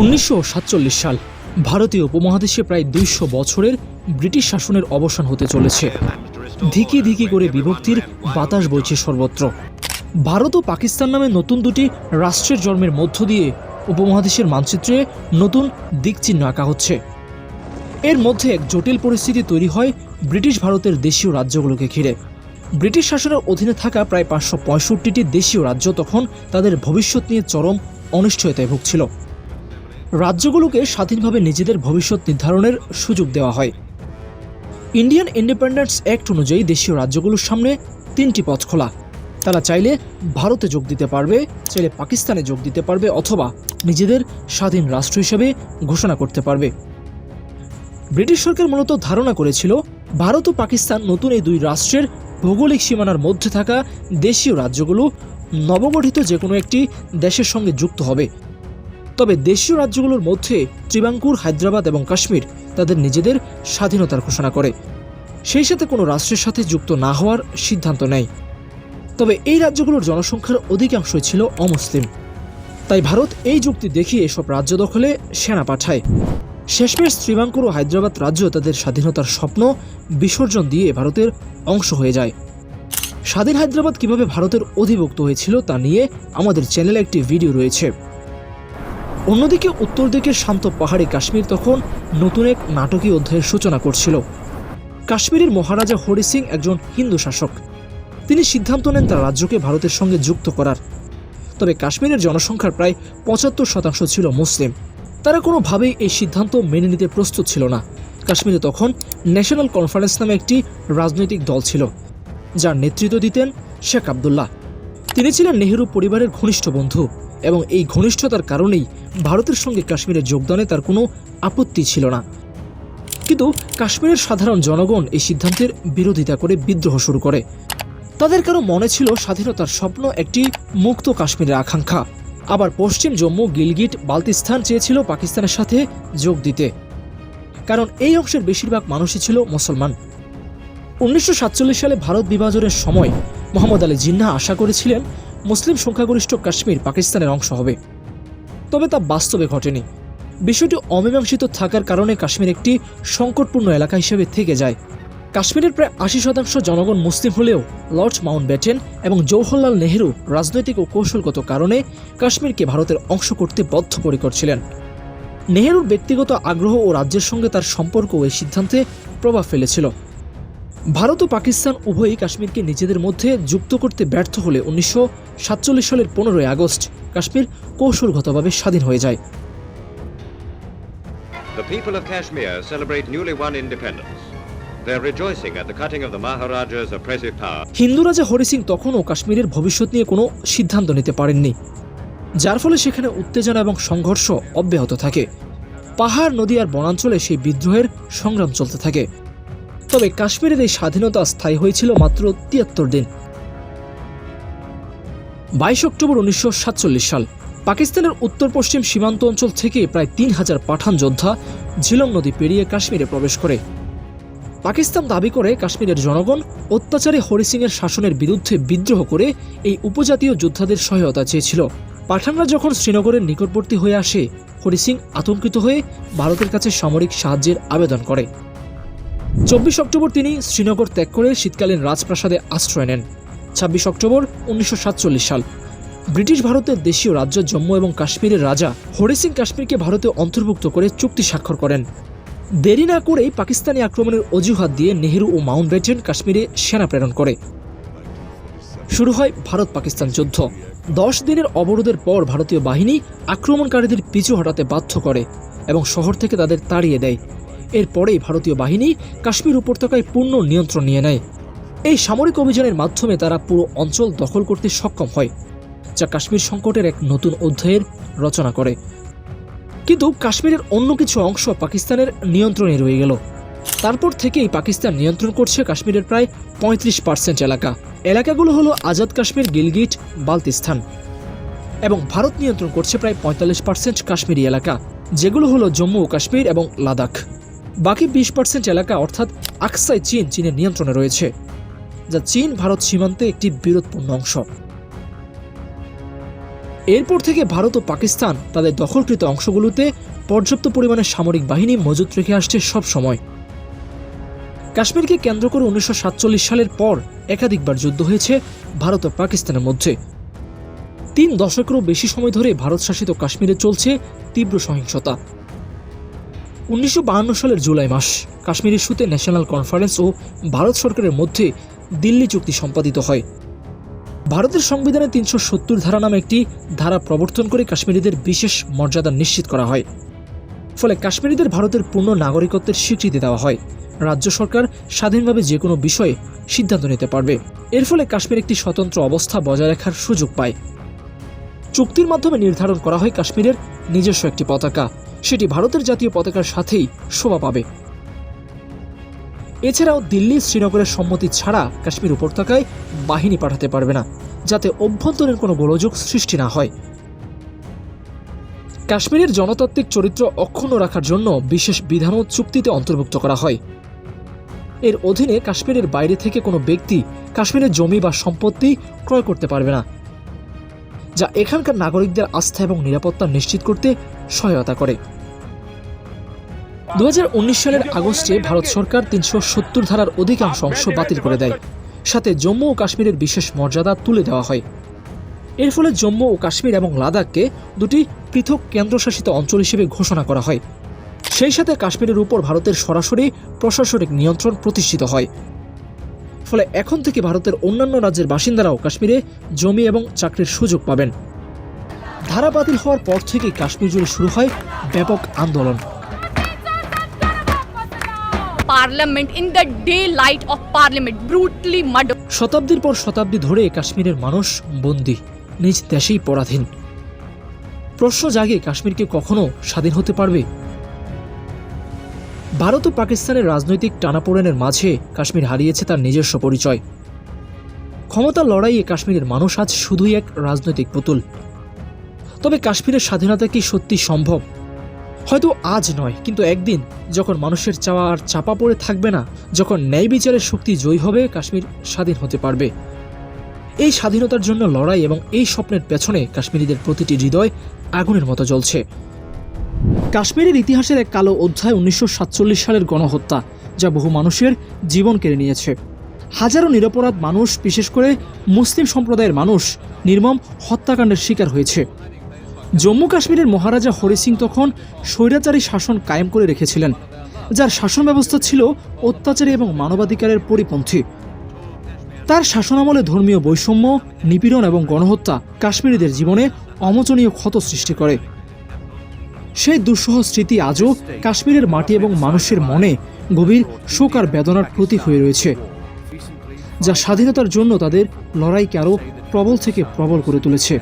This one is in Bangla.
উনিশশো সাতচল্লিশ সাল ভারতীয় উপমহাদেশে প্রায় দুইশো বছরের ব্রিটিশ শাসনের অবসান হতে চলেছে। ধিকি ধিকি করে বিভক্তির বাতাস বইছে সর্বত্র। ভারত ও পাকিস্তান নামে নতুন দুটি রাষ্ট্রের জন্মের মধ্য দিয়ে উপমহাদেশের মানচিত্রে নতুন দিকচিহ্ন আঁকা হচ্ছে। এর মধ্যে এক জটিল পরিস্থিতি তৈরি হয় ব্রিটিশ ভারতের দেশীয় রাজ্যগুলোকে ঘিরে। ব্রিটিশ শাসনের অধীনে থাকা প্রায় পাঁচশো পঁয়ষট্টিটি দেশীয় রাজ্য তখন তাদের ভবিষ্যৎ নিয়ে চরম অনিশ্চয়তায় ভুগছিল। রাজ্যগুলোকে স্বাধীনভাবে নিজেদের ভবিষ্যৎ নির্ধারণের সুযোগ দেওয়া হয়। ইন্ডিয়ান ইন্ডিপেন্ডেন্স অ্যাক্ট অনুযায়ী দেশীয় রাজ্যগুলোর সামনে তিনটি পথ খোলা। তারা চাইলে ভারতে যোগ দিতে পারবে, চাইলে পাকিস্তানে যোগ দিতে পারবে অথবা নিজেদের স্বাধীন রাষ্ট্র হিসেবে ঘোষণা করতে পারবে। ব্রিটিশ সরকার মূলত ধারণা করেছিল, ভারত ও পাকিস্তান নতুন এই দুই রাষ্ট্রের ভৌগোলিক সীমানার মধ্যে থাকা দেশীয় রাজ্যগুলো নবগঠিত যে কোনো একটি দেশের সঙ্গে যুক্ত হবে। তবে দেশীয় রাজ্যগুলোর মধ্যে ত্রিবাঙ্কুর, হায়দ্রাবাদ এবং কাশ্মীর তাদের নিজেদের স্বাধীনতার ঘোষণা করে। সেই সাথে কোনো রাষ্ট্রের সাথে যুক্ত না হওয়ার সিদ্ধান্ত নেয়। তবে এই রাজ্যগুলোর জনসংখ্যার অধিকাংশই ছিল অমুসলিম। তাই ভারত এই যুক্তি দেখিয়ে এসব রাজ্য দখলে সেনা পাঠায়। শেষমেশ শ্রীবাঙ্কুর ও হায়দ্রাবাদ রাজ্য তাদের স্বাধীনতার স্বপ্ন বিসর্জন দিয়ে ভারতের অংশ হয়ে যায়। স্বাধীন হায়দ্রাবাদ কীভাবে ভারতের অধিভুক্ত হয়েছিল তা নিয়ে আমাদের চ্যানেলে একটি ভিডিও রয়েছে। অন্যদিকে উত্তর দিকের শান্ত পাহাড়ি কাশ্মীর তখন নতুন এক নাটকীয় অধ্যায়ের সূচনা করছিল। কাশ্মীরের মহারাজা হরি সিং একজন হিন্দু শাসক। তিনি সিদ্ধান্ত নেন তার রাজ্যকে ভারতের সঙ্গে যুক্ত করার। তবে কাশ্মীরের জনসংখ্যার প্রায় পঁচাত্তর শতাংশ ছিল মুসলিম। তারা কোনোভাবেই এই সিদ্ধান্ত মেনে নিতে প্রস্তুত ছিল না। কাশ্মীরে তখন ন্যাশনাল কনফারেন্স নামে একটি রাজনৈতিক দল ছিল, যার নেতৃত্ব দিতেন শেখ আবদুল্লাহ। তিনি ছিলেন নেহেরু পরিবারের ঘনিষ্ঠ বন্ধু। এবং এই ঘনিষ্ঠতার কারণেই ভারতের সঙ্গে কাশ্মীরে যোগদানে তার কোনো আপত্তি ছিল না। কিন্তু কাশ্মীরের সাধারণ জনগণ এই সিদ্ধান্তের বিরোধিতা করে বিদ্রোহ শুরু করে। তাদের কারও মনে ছিল স্বাধীনতার স্বপ্ন একটি মুক্ত কাশ্মীরের আকাঙ্ক্ষা। আবার পশ্চিম জম্মু, গিলগিট বালতিস্তান চেয়েছিল পাকিস্তানের সাথে যোগ দিতে। কারণ এই অংশের বেশিরভাগ মানুষই ছিল মুসলমান। উনিশশো সাতচল্লিশ সালে ভারত বিভাজনের সময় মোহাম্মদ আলী জিন্না আশা করেছিলেন মুসলিম সংখ্যাগরিষ্ঠ কাশ্মীর পাকিস্তানের অংশ হবে। তবে তা বাস্তবে ঘটেনি। বিষয়টি অমীমাংসিত থাকার কারণে কাশ্মীর একটি সংকটপূর্ণ এলাকা হিসেবে থেকে যায়। কাশ্মীরের প্রায় আশি শতাংশ জনগণ মুসলিম হলেও লর্ড মাউন্ট ব্যাটেন এবং জওহরলাল নেহেরু রাজনৈতিক ও কৌশলগত কারণে কাশ্মীরকে ভারতের অংশ করতে বদ্ধপরিকর ছিলেন। নেহেরুর ব্যক্তিগত আগ্রহ ও রাজ্যের সঙ্গে তার সম্পর্ক এই সিদ্ধান্তে প্রভাব ফেলেছিল। ভারত ও পাকিস্তান উভয়ই কাশ্মীরকে নিজেদের মধ্যে যুক্ত করতে ব্যর্থ হলে উনিশশো সাতচল্লিশ সালের পনেরোই আগস্ট কাশ্মীর কৌশলগতভাবে স্বাধীন হয়ে যায় The people of Kashmir celebrate newly won independence. They're rejoicing at the cutting of the Maharaja's oppressive power. Hindu রাজা হরি সিং তখনও কাশ্মীরের ভবিষ্যৎ নিয়ে কোনো সিদ্ধান্ত নিতে পারেননি যার ফলে সেখানে উত্তেজনা এবং সংঘর্ষ অব্যাহত থাকে পাহাড় নদী আর বনাঞ্চলে সেই বিদ্রোহের সংগ্রাম চলতে থাকে তবে কাশ্মীরের এই স্বাধীনতা স্থায়ী হয়েছিল মাত্র তিয়াত্তর দিন। বাইশ অক্টোবর উনিশশো সাতচল্লিশ সাল, পাকিস্তানের উত্তর পশ্চিম সীমান্ত অঞ্চল থেকে প্রায় তিন হাজার পাঠান যোদ্ধা ঝিলম নদী পেরিয়ে কাশ্মীরে প্রবেশ করে। পাকিস্তান দাবি করে কাশ্মীরের জনগণ অত্যাচারে হরি সিংয়ের শাসনের বিরুদ্ধে বিদ্রোহ করে এই উপজাতীয় যোদ্ধাদের সহায়তা চেয়েছিল। পাঠানরা যখন শ্রীনগরের নিকটবর্তী হয়ে আসে, হরি সিং আতঙ্কিত হয়ে ভারতের কাছে সামরিক সাহায্যের আবেদন করে। চব্বিশ অক্টোবর তিনি শ্রীনগর ত্যাগ করে শীতকালীন রাজপ্রাসাদে আশ্রয় নেন। ছাব্বিশ অক্টোবর উনিশশো সাতচল্লিশ সাল। ব্রিটিশ ভারতের দেশীয় রাজ্য জম্মু এবং কাশ্মীরের রাজা হরি সিং কাশ্মীরকে ভারতে অন্তর্ভুক্ত করে চুক্তি স্বাক্ষর করেন। দেরি না করেই পাকিস্তানি আক্রমণের অজুহাত দিয়ে নেহেরু ও মাউন্ট ব্যাটেন কাশ্মীরে সেনা প্রেরণ করে। শুরু হয় ভারত পাকিস্তান যুদ্ধ। দশ দিনের অবরোধের পর ভারতীয় বাহিনী আক্রমণকারীদের পিছু হটাতে বাধ্য করে এবং শহর থেকে তাদের তাড়িয়ে দেয়। এরপরেই ভারতীয় বাহিনী কাশ্মীর উপত্যকায় পূর্ণ নিয়ন্ত্রণ নিয়ে নেয়। এই সামরিক অভিযানের মাধ্যমে তারা পুরো অঞ্চল দখল করতে সক্ষম হয়, যা কাশ্মীর সংকটের এক নতুন অধ্যায়ের রচনা করে। কিন্তু কাশ্মীরের অন্য কিছু অংশ পাকিস্তানের নিয়ন্ত্রণে রয়ে গেল। তারপর থেকেই পাকিস্তান নিয়ন্ত্রণ করছে কাশ্মীরের প্রায় পঁয়ত্রিশ পার্সেন্ট এলাকা। এলাকাগুলো হলো আজাদ কাশ্মীর, গিলগিট, বালতিস্তান। এবং ভারত নিয়ন্ত্রণ করছে প্রায় পঁয়তাল্লিশ পার্সেন্ট কাশ্মীরি এলাকা, যেগুলো হলো জম্মু ও কাশ্মীর এবং লাদাখ। বাকি বিশ পার্সেন্ট এলাকা অর্থাৎ আকসাই চীন চীনের নিয়ন্ত্রণে রয়েছে, যা চীন ভারত সীমান্তে একটি বিরোধপূর্ণ অংশ। এরপর থেকে ভারত ও পাকিস্তান তাদের দখলকৃত অংশগুলোতে পর্যাপ্ত পরিমাণে সামরিক বাহিনী মজুত রেখে আসছে সব সময়। কাশ্মীরকে কেন্দ্র করে উনিশশো সাতচল্লিশ সালের পর একাধিকবার যুদ্ধ হয়েছে ভারত ও পাকিস্তানের মধ্যে। তিন দশকেরও বেশি সময় ধরে ভারত শাসিত কাশ্মীরে চলছে তীব্র সহিংসতা। উনিশশো সালের জুলাই মাস কাশ্মীর ইস্যুতে ন্যাশনাল কনফারেন্স ও ভারত সরকারের মধ্যে দিল্লি চুক্তি সম্পাদিত হয়। ভারতের সংবিধানে তিনশো সত্তর ধারা নামে একটি ধারা প্রবর্তন করে কাশ্মীরিদের বিশেষ মর্যাদা নিশ্চিত করা হয়। ফলে কাশ্মীরিদের ভারতের পূর্ণ নাগরিকত্বের স্বীকৃতি দেওয়া হয়। রাজ্য সরকার স্বাধীনভাবে যে কোনো বিষয়ে সিদ্ধান্ত নিতে পারবে। এর ফলে কাশ্মীর একটি স্বতন্ত্র অবস্থা বজায় রাখার সুযোগ পায়। চুক্তির মাধ্যমে নির্ধারণ করা হয় কাশ্মীরের নিজস্ব একটি পতাকা। সেটি ভারতের জাতীয় পতাকার সাথেই শোভা পাবে। এছাড়াও দিল্লি শ্রীনগরের সম্মতি ছাড়া কাশ্মীর উপত্যকায় বাহিনী পাঠাতে পারবে না, যাতে অভ্যন্তরীণ কোনো গোলযোগ সৃষ্টি না হয়। কাশ্মীরের জনতাত্ত্বিক চরিত্র অক্ষুণ্ণ রাখার জন্য বিশেষ বিধানও চুক্তিতে অন্তর্ভুক্ত করা হয়। এর অধীনে কাশ্মীরের বাইরে থেকে কোনো ব্যক্তি কাশ্মীরের জমি বা সম্পত্তি ক্রয় করতে পারবে না। যা এখানকার নাগরিকদের আস্থা এবং নিরাপত্তা নিশ্চিত করতে সহায়তা করে। দু হাজার উনিশ সালের আগস্টে ভারত সরকার তিনশো সত্তর ধারার অধিকাংশ অংশ বাতিল করে দেয়। সাথে জম্মু ও কাশ্মীরের বিশেষ মর্যাদা তুলে দেওয়া হয়। এর ফলে জম্মু ও কাশ্মীর এবং লাদাখকে দুটি পৃথক কেন্দ্রশাসিত অঞ্চল হিসেবে ঘোষণা করা হয়। সেই সাথে কাশ্মীরের উপর ভারতের সরাসরি প্রশাসনিক নিয়ন্ত্রণ প্রতিষ্ঠিত হয়। ফলে এখন থেকে ভারতের অন্যান্য রাজ্যের বাসিন্দারাও কাশ্মীরে জমি এবং চাকরির সুযোগ পাবেন। ধারা বাতিল হওয়ার পর থেকেই কাশ্মীর জুড়ে শুরু হয় ব্যাপক আন্দোলন। parliament in the daylight of parliament brutally murdered শতাব্দীর পর শতাব্দী ধরে কাশ্মীরের মানুষ বন্দী নিজ দেশেই পরাধীন। প্রশ্ন জাগে কাশ্মীরকে কখনো স্বাধীন হতে পারবে? ভারত ও পাকিস্তানের রাজনৈতিক টানাপোড়েনের মাঝে কাশ্মীর হারিয়েছে তার নিজস্ব পরিচয়। ক্ষমতা লড়াইয়ে কাশ্মীরের মানুষ আজ শুধুই এক রাজনৈতিক পুতুল। তবে কাশ্মীরের স্বাধীনতা কি সত্যি সম্ভব? হয়তো আজ নয়, কিন্তু একদিন যখন মানুষের চাওয়া আর চাপা পড়ে থাকবে না, যখন ন্যায় বিচারের শক্তি জয়ী হবে, কাশ্মীর স্বাধীন হতে পারবে। এই স্বাধীনতার জন্য লড়াই এবং এই স্বপ্নের পেছনে কাশ্মীরিদের প্রতিটি হৃদয় আগুনের মতো জ্বলছে। কাশ্মীরের ইতিহাসের এক কালো অধ্যায় উনিশশো সাতচল্লিশ সালের গণহত্যা, যা বহু মানুষের জীবন কেড়ে নিয়েছে। হাজারো নিরপরাধ মানুষ, বিশেষ করে মুসলিম সম্প্রদায়ের মানুষ, নির্মম হত্যাকাণ্ডের শিকার হয়েছে। জম্মু কাশ্মীরের মহারাজা হরি সিং তখন স্বৈরাচারী শাসন কায়েম করে রেখেছিলেন, যার শাসন ব্যবস্থা ছিল অত্যাচারী এবং মানবাধিকারের পরিপন্থী। তার শাসনামলে ধর্মীয় বৈষম্য, নিপীড়ন এবং গণহত্যা কাশ্মীরিদের জীবনে অমোচনীয় ক্ষত সৃষ্টি করে। সেই দুঃসহ স্মৃতি আজও কাশ্মীরের মাটি এবং মানুষের মনে গভীর শোক আর বেদনার প্রতীক হয়ে রয়েছে, যা স্বাধীনতার জন্য তাদের লড়াইকে আরও প্রবল থেকে প্রবল করে তুলেছে।